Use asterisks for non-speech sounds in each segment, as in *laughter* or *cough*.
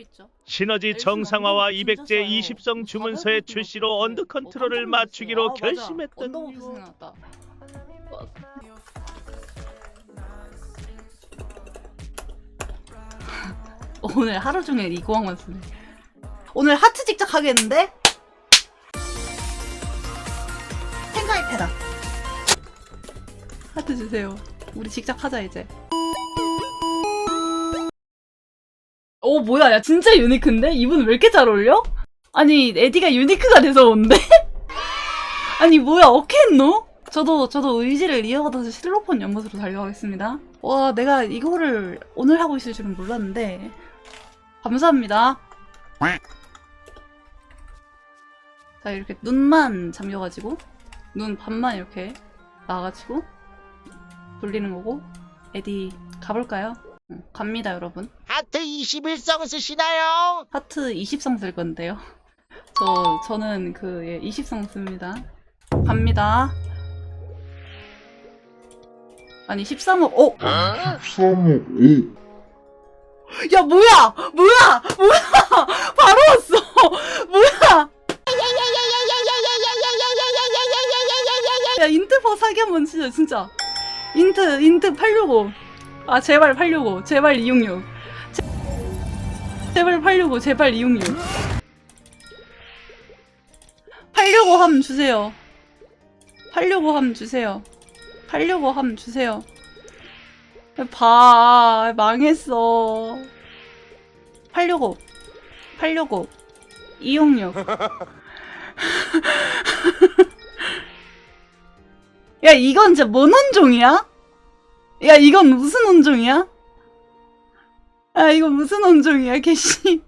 있죠. 시너지 정상화와 200제 20성 주문서의 출시로 언더 컨트롤을 맞추기로 결심했던 언더워프 유. 생각났다. *laughs* 오늘 하루 종일 이 고항만 쓰네. 오늘 하트 직접 하겠는데? 팬가입해라. 하트 주세요. 우리 직접 하자 이제. 오 뭐야 야 진짜 유니크인데? 이분 왜 이렇게 잘 어울려? 아니 에디가 유니크가 돼서 온대? *laughs* 아니 뭐야 어케 했노? 저도 저도 의지를 이어받아서 실로폰 연못으로 달려가겠습니다. 와 내가 이거를 오늘 하고 있을 줄은 몰랐는데 감사합니다. 자 이렇게 눈만 잠겨가지고 눈 반만 이렇게 나와가지고 돌리는 거고 에디 가볼까요? 응, 갑니다 여러분. 하트 21성 쓰시나요? 하트 20성 쓸 건데요. *laughs* 저 저는 그 예, 20성 씁니다. 갑니다. 아니 13억. 어? 야 뭐야? 뭐야? 뭐야? *laughs* 바로 왔어. *laughs* 뭐야? 야 인트퍼 사기 한번 치자 진짜. 인트 인트 865. 아 제발 865. 제발 266. 제, 제발 865. 제발 266. 865함 주세요. 865함 주세요. 865함 주세요. 봐, 망했어. 865, 865, 266. 야, 이건 진짜 뭔 원종이야? 야, 이건 무슨 원종이야? 야, 이건 무슨 원종이야, 개씨.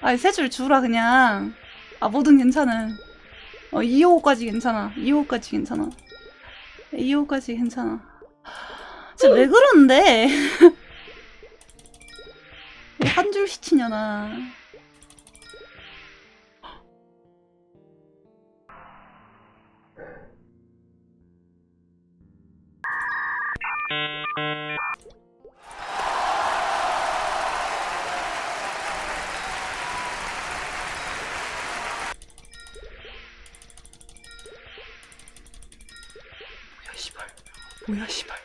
아니, 세줄 주라, 그냥. 아, 뭐든 괜찮아. 어, 2호까지 괜찮아. 2호까지 괜찮아. 2호까지 괜찮아. 진짜 왜 그러는데? *laughs* 한 줄 시치냐나. 뭐야, 씨발.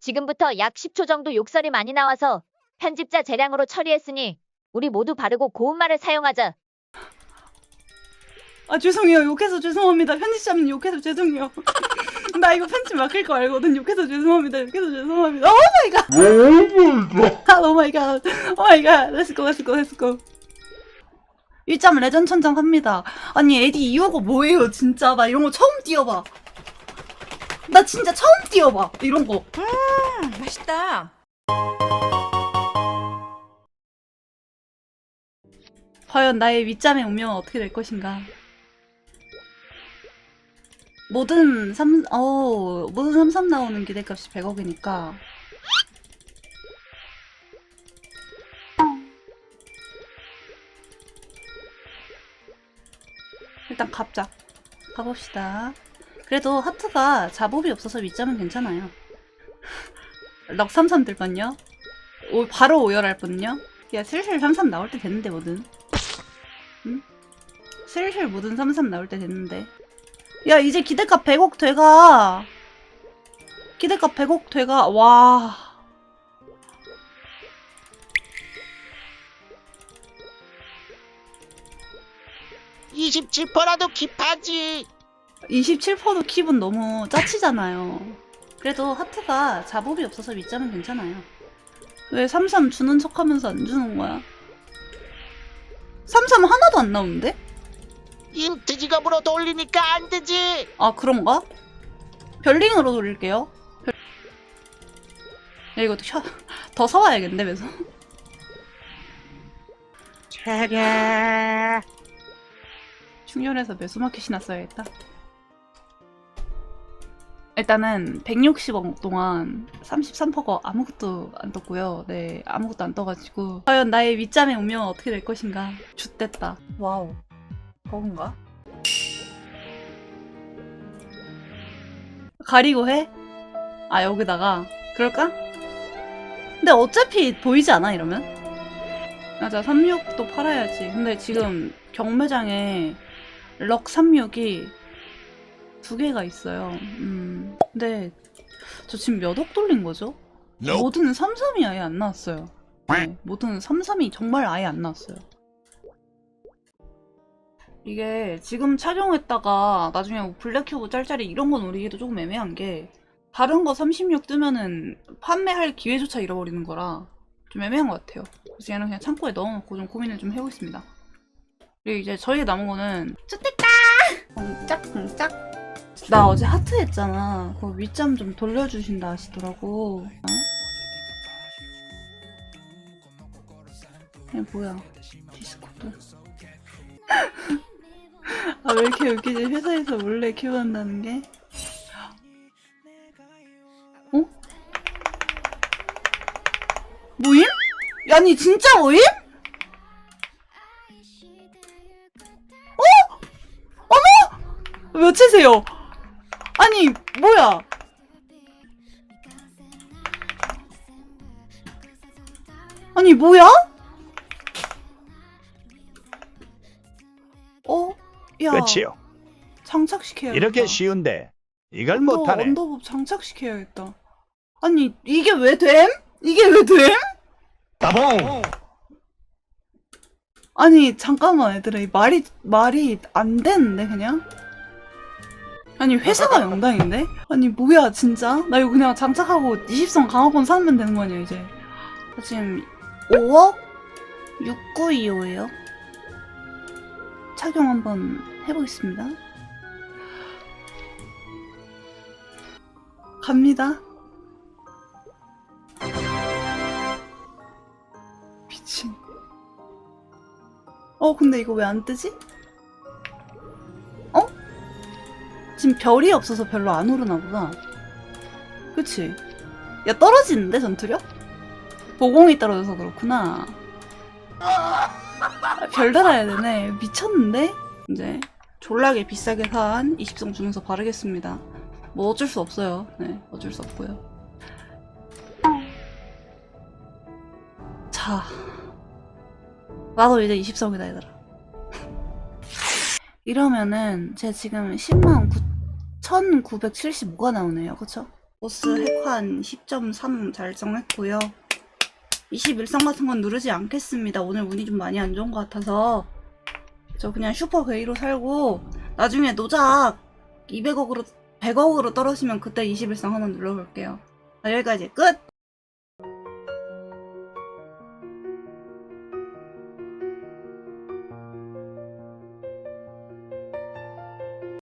지금부터 약 10초 정도 욕설이 많이 나와서 편집자 재량으로 처리했으니 우리 모두 바르고 고운 말을 사용하자. 아 죄송해요. 욕해서 죄송합니다. 편집자님 욕해서 죄송해요. *laughs* 나 이거 편집 맡길 거 알거든. 욕해서 죄송합니다. 욕해서 죄송합니다. 오 마이 갓! 오 마이 갓! 오 마이 갓. 렛츠고 렛츠고 렛츠고 1점 레전 천장 합니다. 아니 에디 이호가 뭐예요 진짜? 나 이런 거 처음 띄워봐 나 진짜 처음 띄워봐 이런 거 맛있다. 과연 나의 윗잠의 운명은 어떻게 될 것인가? 모든 3, 어, 모든 33 나오는 기대값이 100억이니까. 일단 갑자. 가봅시다. 그래도 하트가 자복이 없어서 윗잠은 괜찮아요. 럭33 들건요? 오, 바로 오열할 분요? 야, 슬슬 33 나올 때 됐는데, 뭐든. 응? 슬슬 뭐든 33 나올 때 됐는데. 야, 이제 기대값 100억 돼가. 기대값 100억 돼가. 와. 27%라도 킵하지. 27%도 킵은 너무 짜치잖아요. 그래도 하트가 자복이 없어서 윗자면 괜찮아요. 왜33 주는 척 하면서 안 주는 거야? 33 하나도 안 나오는데? 인트 직업으로 돌리니까 안 되지. 아 그런가? 별링으로 돌릴게요. 별... 야 이거 셔... *laughs* 더 사와야겠는데 그래서 차례. 충전해서 매수마켓이나 써야겠다. 일단은 160억 동안 33%가 아무것도 안 떴고요. 네, 아무것도 안 떠가지고 과연 나의 윗잠의 운명은 어떻게 될 것인가? 좆됐다. 와우. 버그인가? 가리고 해? 아 여기다가 그럴까? 근데 어차피 보이지 않아 이러면? 맞아 36도 팔아야지 근데 지금 경매장에 럭 36이 두 개가 있어요 음 근데 저 지금 몇 억 돌린 거죠? 모드는 33이 아예 안 나왔어요 네, 모드는 33이 정말 아예 안 나왔어요 이게 지금 촬영했다가 나중에 뭐 블랙 큐브 짤짤이 이런 건 우리에도 조금 애매한 게 다른 거 36 뜨면은 판매할 기회조차 잃어버리는 거라 좀 애매한 것 같아요. 그래서 얘는 그냥 창고에 넣어놓고 좀 고민을 좀 해보겠습니다. 그리고 이제 저희 남은 거는 좋댔다! 쿵짝쿵짝 나 어제 하트 했잖아. 그거 윗점 좀 돌려주신다 하시더라고. 어? 얘 뭐야? 디스코드. *laughs* 아, 왜 이렇게 웃기지? 회사에서 몰래 키워한다는 게? 어? 모임? 아니, 진짜 모임? 어? 어머! 몇 채세요? 아니, 뭐야? 아니, 뭐야? 어? 야. 끝이요. 장착시켜야겠다. 이렇게 쉬운데 이걸 언더, 못하네. 언더복 장착시켜야겠다. 아니 이게 왜 됨? 이게 왜 됨? 따봉. 아니 잠깐만 얘들아 이 말이 말이 안 되는데 그냥? 아니 회사가 *laughs* 영당인데? 아니 뭐야 진짜? 나 이거 그냥 장착하고 20성 강화권 사면 되는 거 아니야 이제? 저 지금 5억 6925예요. 착용 한번 해보겠습니다. 갑니다. 미친. 어, 근데 이거 왜 안 뜨지? 지금 별이 없어서 별로 안 오르나 보다. 그치? 야, 떨어지는데, 전투력? 보공이 떨어져서 그렇구나. 아, 별 달아야 되네. 미쳤는데? 이제, 졸라게 비싸게 산 20성 주문서 바르겠습니다. 뭐 어쩔 수 없어요. 네, 어쩔 수 없고요. 자, 나도 이제 20성이다 얘들아. 이러면은 제 지금 10만 9,975가 나오네요. 그쵸? 보스 핵환 10.3 달성했고요. 21성 같은 건 누르지 않겠습니다. 오늘 운이 좀 많이 안 좋은 것 같아서 저 그냥 슈퍼 베이로 살고 나중에 노작 200억으로 100억으로 떨어지면 그때 21성 하나 눌러볼게요. 자, 여기까지 끝!